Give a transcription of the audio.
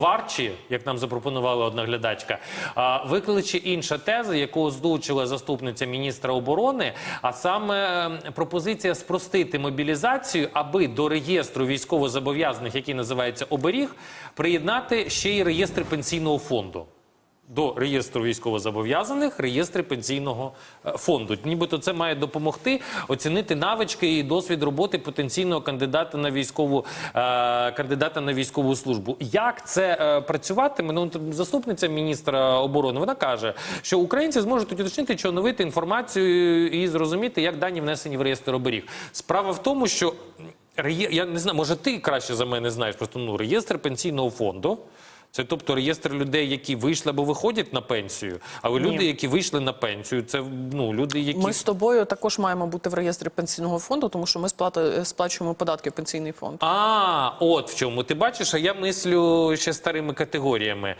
Варчі, як нам запропонувала одна глядачка, викличе інша теза, яку озвучила заступниця міністра оборони, а саме пропозиція спростити мобілізацію, аби до реєстру військовозобов'язаних, який називається оберіг, приєднати ще й реєстри пенсійного фонду. До реєстру військовозобов'язаних, реєстри пенсійного е, фонду. Нібито це має допомогти оцінити навички і досвід роботи потенційного кандидата на військову е, кандидата на військову службу. Як це е, працюватиме? Ну заступниця міністра оборони вона каже, що українці зможуть уточнити чи оновити інформацію і зрозуміти, як дані внесені в реєстр оберіг. Справа в тому, що я не знаю, може ти краще за мене знаєш. Просто ну реєстр пенсійного фонду. Це тобто реєстр людей, які вийшли або виходять на пенсію, а ви люди, які вийшли на пенсію, це ну люди, які Ми з тобою також маємо бути в реєстрі пенсійного фонду, тому що ми сплати, сплачуємо податки в пенсійний фонд. а от в чому ти бачиш, а я мислю ще старими категоріями.